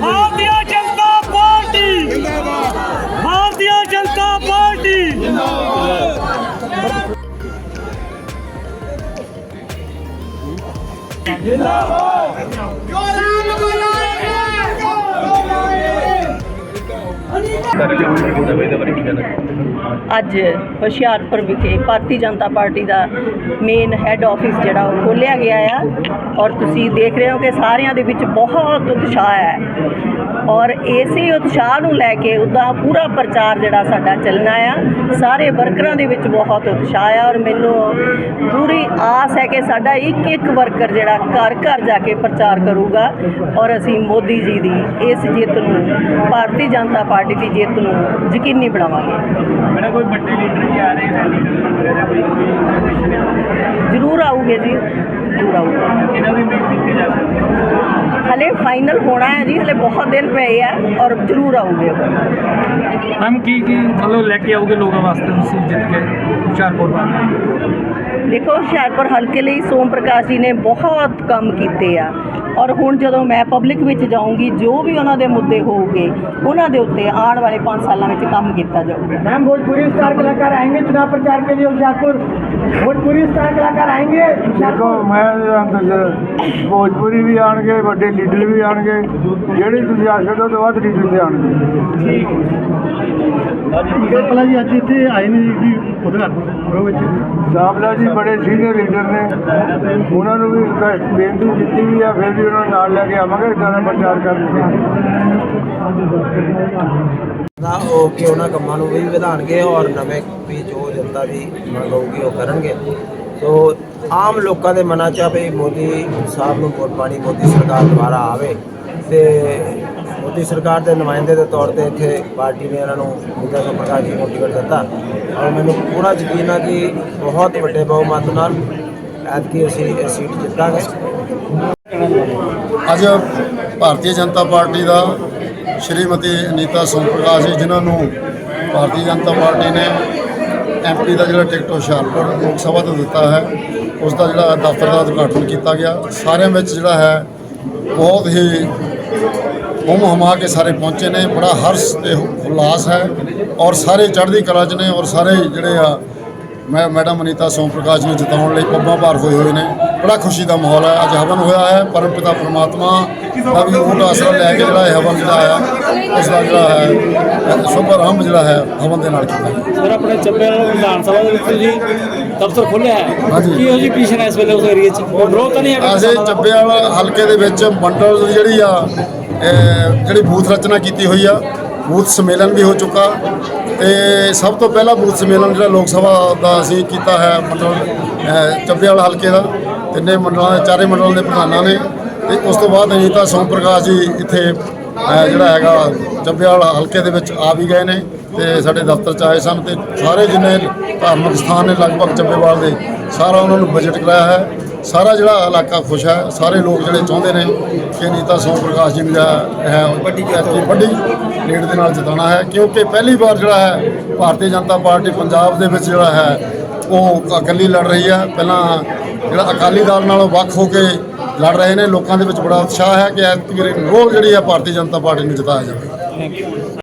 ਭਾਰਤੀ Janata party. ਭਾਰਤੀ Janata party. ਅੱਜ ਹੁਸ਼ਿਆਰਪੁਰ ਵਿਖੇ Bharatiya Janata party ਦਾ ਮੇਨ ਹੈੱਡ ਆਫਿਸ ਜਿਹੜਾ ਉਹ ਖੋਲ੍ਹਿਆ ਗਿਆ ਆ। ਔਰ ਤੁਸੀਂ ਦੇਖ ਰਹੇ ਹੋ ਕਿ ਸਾਰਿਆਂ ਦੇ ਵਿੱਚ ਬਹੁਤ ਉਤਸ਼ਾਹ ਹੈ। ਔਰ ਇਸੇ ਉਤਸ਼ਾਹ ਨੂੰ ਲੈ ਕੇ ਉਹਦਾ ਪੂਰਾ ਪ੍ਰਚਾਰ ਜਿਹੜਾ ਸਾਡਾ ਚੱਲਣਾ ਆ। ਸਾਰੇ ਵਰਕਰਾਂ ਦੇ ਵਿੱਚ ਬਹੁਤ ਉਤਸ਼ਾਹ ਆ ਔਰ ਮੈਨੂੰ ਪੂਰੀ ਆਸ ਹੈ ਕਿ ਸਾਡਾ ਇੱਕ ਇੱਕ ਵਰਕਰ ਜਿਹੜਾ ਘਰ ਘਰ ਜਾ ਕੇ ਪ੍ਰਚਾਰ ਕਰੂਗਾ। ਔਰ ਅਸੀਂ ਮੋਦੀ ਜੀ ਦੀ ਇਸ ਜਿੱਤ ਨੂੰ, ਭਾਰਤੀ ਜਨਤਾ ਪਾਰਟੀ ਦੀ ਜਿੱਤ ਨੂੰ ਯਕੀਨੀ ਬਣਾਵਾਂਗੇ। ਮੇਰਾ ਕੋਈ ਵੱਡੇ ਲੀਡਰ ਵੀ ਆ ਰਹੇ ਰੈਲੀ ਵਗੈਰਾ ਕੋਈ ਜ਼ਰੂਰ ਆਊਗੇ ਜੀ ਜ਼ਰੂਰ ਆਊਗੇ। ਇਹਨਾਂ ਦੀ ਉਮੀਦ ਕੀਤੀ ਜਾ ਸਕਦੀ ਹੈ? ਹਲੇ ਫਾਈਨਲ ਹੋਣਾ ਹੈ ਜੀ ਹਲੇ ਬਹੁਤ ਦਿਨ ਪਏ ਆ ਔਰ ਜ਼ਰੂਰ ਆਊਗੇ ਉਹ। ਮੈਮ ਕੀ ਕੀ ਮਤਲਬ ਲੈ ਕੇ ਆਓਗੇ ਲੋਕਾਂ ਵਾਸਤੇ ਤੁਸੀਂ ਜਿੱਤ ਕੇ ਹੁਸ਼ਿਆਰਪੁਰ ਵਾਸਤੇ ਦੇਖੋ ਹੁਸ਼ਿਆਰਪੁਰ ਹਲਕੇ ਲਈ ਸੋਮ ਪ੍ਰਕਾਸ਼ ਜੀ ਨੇ ਬਹੁਤ ਕੰਮ ਕੀਤੇ ਆ। ਔਰ ਹੁਣ ਜਦੋਂ ਮੈਂ ਪਬਲਿਕ ਵਿੱਚ ਜਾਊਂਗੀ ਜੋ ਵੀ ਉਹਨਾਂ ਦੇ ਮੁੱਦੇ ਹੋਊਗੇ ਉਹਨਾਂ ਦੇ ਉੱਤੇ ਆਉਣ ਵਾਲੇ 5 ਸਾਲਾਂ ਵਿੱਚ ਕੰਮ ਕੀਤਾ ਜਾਊਗਾ मैम भोजपुरी स्टार कलाकार आएंगे चुनाव प्रचार के लिए होशियारपुर भोजपुरी स्टार कलाकार आएंगे ਦੇਖੋ होशियारपुर ਮੈਂ ਅੰਦਰ ਭੋਜਪੁਰੀ ਵੀ ਆਣਗੇ ਵੱਡੇ ਲੀਡਰ ਵੀ ਆਣਗੇ ਜਿਹੜੀ ਤੁਸੀਂ ਆਸ ਕਰਦੇ ਹੋ ਤੋਂ ਵੱਧ ਲੀਡਰ ਤੇ ਆਣਗੇ ਪਹਿਲਾਂ ਜੀ ਅੱਜ ਇੱਥੇ ਆਏ ਨੇ ਜੀ ਉਧਰ ਵਿੱਚ ਸਾਹਮਣਾ ਜੀ ਬੜੇ ਸੀਨੀਅਰ ਲੀਡਰ ਨੇ ਉਹਨਾਂ ਨੂੰ ਵੀ ਰਿਕੁਐਸਟ ਬੇਨਤੀ ਕੀਤੀ ਵੀ ਆ ਫਿਰ ਵੀ ਉਹਨਾਂ ਨੂੰ ਨਾਲ ਲੈ ਕੇ ਆਵਾਂਗੇ ਇਦਾਂ ਦਾ ਪ੍ਰਚਾਰ ਕਰਨ ਦਾ ਉਹ ਕਿ ਉਹਨਾਂ ਕੰਮਾਂ ਨੂੰ ਵੀ ਵਧਾਣਗੇ ਔਰ ਨਵੇਂ ਵੀ ਜੋ ਜਨਤਾ ਦੀ ਮੰਗ ਹੋਊਗੀ, ਉਹ ਕਰਨਗੇ। ਸੋ, ਆਮ ਲੋਕਾਂ ਦੇ ਮਨਾਂ 'ਚ ਆ ਵੀ ਮੋਦੀ ਸਾਹਿਬ ਨੂੰ ਵੋਟ ਪਾਣੀ ਮੋਦੀ ਸਰਕਾਰ ਦੁਬਾਰਾ ਆਵੇ। ਤੇ ਮੋਦੀ ਸਰਕਾਰ ਦੇ ਨੁਮਾਇੰਦੇ ਦੇ ਤੌਰ ਤੇ ਇੱਥੇ ਪਾਰਟੀ ਨੇ ਇਹਨਾਂ ਨੂੰ ਮੁੱਦਾ ਤੋਂ ਪ੍ਰਕਾਸ਼ ਜੀ ਨੂੰ ਟਿਕਟ ਦਿੱਤਾ। ਔਰ ਮੈਨੂੰ ਪੂਰਾ ਯਕੀਨ ਆ ਕਿ ਬਹੁਤ ਵੱਡੇ ਬਹੁਮਤ ਨਾਲ ਐਤਕੀ ਅਸੀਂ ਇਹ ਸੀਟ ਜਿੱਤਾਂਗੇ। ਅੱਜ ਭਾਰਤੀ ਜਨਤਾ ਪਾਰਟੀ ਦਾ ਸ਼੍ਰੀਮਤੀ ਅਨੀਤਾ ਸੋਮ ਪ੍ਰਕਾਸ਼ ਜੀ, ਜਿਨ੍ਹਾਂ ਨੂੰ ਭਾਰਤੀ ਜਨਤਾ ਪਾਰਟੀ ਨੇ ਐਮਪੀ ਦਾ ਜਿਹੜਾ ਟਿਕਟ ਹੁਸ਼ਿਆਰਪੁਰ ਲੋਕ ਸਭਾ ਤੋਂ ਦਿੱਤਾ ਹੈ, ਉਸ ਦਾ ਜਿਹੜਾ ਦਫ਼ਤਰ ਦਾ ਉਦਘਾਟਨ ਕੀਤਾ ਗਿਆ। ਸਾਰਿਆਂ ਵਿੱਚ ਜਿਹੜਾ ਹੈ, ਬਹੁਤ ਹੀ ਹੁਮ ਹਮਾ ਕੇ ਸਾਰੇ ਪਹੁੰਚੇ ਨੇ, ਬੜਾ ਹਰਸ ਤੇ ਉਲਾਸ ਹੈ ਔਰ ਸਾਰੇ ਚੜ੍ਹਦੀ ਕਲਾ 'ਚ ਨੇ ਔਰ ਸਾਰੇ ਜਿਹੜੇ ਆ, ਮੈਂ ਮੈਡਮ ਅਨੀਤਾ ਸੋਮ ਪ੍ਰਕਾਸ਼ ਨੂੰ ਜਿਤਾਉਣ ਲਈ ਪੱਬਾਂ ਭਾਰ ਹੋਏ ਹੋਏ ਨੇ। ਬੜਾ ਖੁਸ਼ੀ ਦਾ ਮਾਹੌਲ ਹੈ। ਅੱਜ ਹਵਨ ਹੋਇਆ ਹੈ ਪਰਮ ਪਿਤਾ ਪ੍ਰਮਾਤਮਾ ਦਾ ਵੀ ਊਟ ਆਸਰਾ ਲੈ ਕੇ ਜਿਹੜਾ ਇਹ ਹਵਨ ਜਿਹੜਾ ਆਇਆ ਉਸ ਦਾ ਜਿਹੜਾ ਹੈ ਸ਼ੁਭ ਆਰੰਭ ਜਿਹੜਾ ਹੈ ਹਵਨ ਦੇ ਨਾਲ ਕੀਤਾ। ਸਰ ਆਪਣੇ ਚੱਬੇ ਵਾਲਾ ਵਿਧਾਨ ਸਭਾ ਦੇ ਵਿੱਚ ਜੀ ਦਫ਼ਤਰ ਖੋਲ੍ਹਿਆ ਹੈ। ਕੀ ਹੋ ਜੀ ਪੋਜੀਸ਼ਨ ਹੈ ਇਸ ਵੇਲੇ ਉਸ ਏਰੀਏ 'ਚ? ਵਿਰੋਧ ਤਾਂ ਨਹੀਂ ਹੈਗਾ ਅਸੀਂ ਕਿਸਾਨਾਂ ਦਾ? ਚੱਬੇਵਾਲ ਹਲਕੇ ਦੇ ਵਿੱਚ ਮੰਡਲ ਜਿਹੜੀ ਆ ਜਿਹੜੀ ਬੂਥ ਰਚਨਾ ਕੀਤੀ ਹੋਈ ਆ ਬੂਥ ਸੰਮੇਲਨ ਵੀ ਹੋ ਚੁੱਕਾ। ਤੇ ਸਭ ਤੋਂ ਪਹਿਲਾ ਬੂਥ ਸੰਮੇਲਨ ਜਿਹੜਾ ਲੋਕ ਸਭਾ ਦਾ ਅਸੀਂ ਕੀਤਾ ਹੈ ਮੰਡਲ ਅਹ, ਚੱਬੇਵਾਲ ਹਲਕੇ ਦਾ। ਤਿੰਨੇ ਮੰਡਲਾਂ ਦੇ ਚਾਰੇ ਮੰਡਲਾਂ ਦੇ ਪ੍ਰਧਾਨਾਂ ਨੇ ਤੇ ਉਸ ਤੋਂ ਬਾਅਦ ਅਨੀਤਾ ਸੋਮ ਪ੍ਰਕਾਸ਼ ਜੀ ਇੱਥੇ ਜਿਹੜਾ ਹੈਗਾ ਚੱਬੇਵਾਲ ਹਲਕੇ ਦੇ ਵਿੱਚ ਆ ਵੀ ਗਏ ਨੇ ਤੇ ਸਾਡੇ ਦਫ਼ਤਰ ਚ ਆਏ ਸਨ ਤੇ ਸਾਰੇ ਜਿੰਨੇ ਧਾਰਮਿਕ ਸਥਾਨ ਨੇ ਲਗਭਗ ਚੱਬੇਵਾਲ ਦੇ ਸਾਰਾ ਉਹਨਾਂ ਨੂੰ ਬਜਟ ਕਰਾਇਆ ਹੈ। ਸਾਰਾ ਜਿਹੜਾ ਇਲਾਕਾ ਖੁਸ਼ ਹੈ ਸਾਰੇ ਲੋਕ ਜਿਹੜੇ ਚਾਹੁੰਦੇ ਨੇ ਕਿ ਨੀਤਾ ਸੋਮ ਪ੍ਰਕਾਸ਼ ਜੀ ਜਿਹੜਾ ਹੈ ਵੱਡੀ ਵੱਡੀ ਲੀਡ ਦੇ ਨਾਲ ਜਿਤਾਉਣਾ ਹੈ ਕਿਉਂਕਿ ਪਹਿਲੀ ਵਾਰ ਜਿਹੜਾ ਹੈ ਭਾਰਤੀ ਜਨਤਾ ਪਾਰਟੀ ਪੰਜਾਬ ਦੇ ਵਿੱਚ ਜਿਹੜਾ ਹੈ ਉਹ ਇਕੱਲੀ ਲੜ ਰਹੀ ਹੈ। ਪਹਿਲਾਂ ਜਿਹੜਾ ਅਕਾਲੀ ਦਲ ਨਾਲੋਂ ਵੱਖ ਹੋ ਕੇ ਲੜ ਰਹੇ ਨੇ, ਲੋਕਾਂ ਦੇ ਵਿੱਚ ਬੜਾ ਉਤਸ਼ਾਹ ਹੈ ਕਿ ਐਤਕੀ ਵਾਰੀ ਜਿਹੜੀ ਹੈ ਭਾਰਤੀ ਜਨਤਾ ਪਾਰਟੀ ਨੂੰ ਜਿਤਾਇਆ ਜਾਵੇ।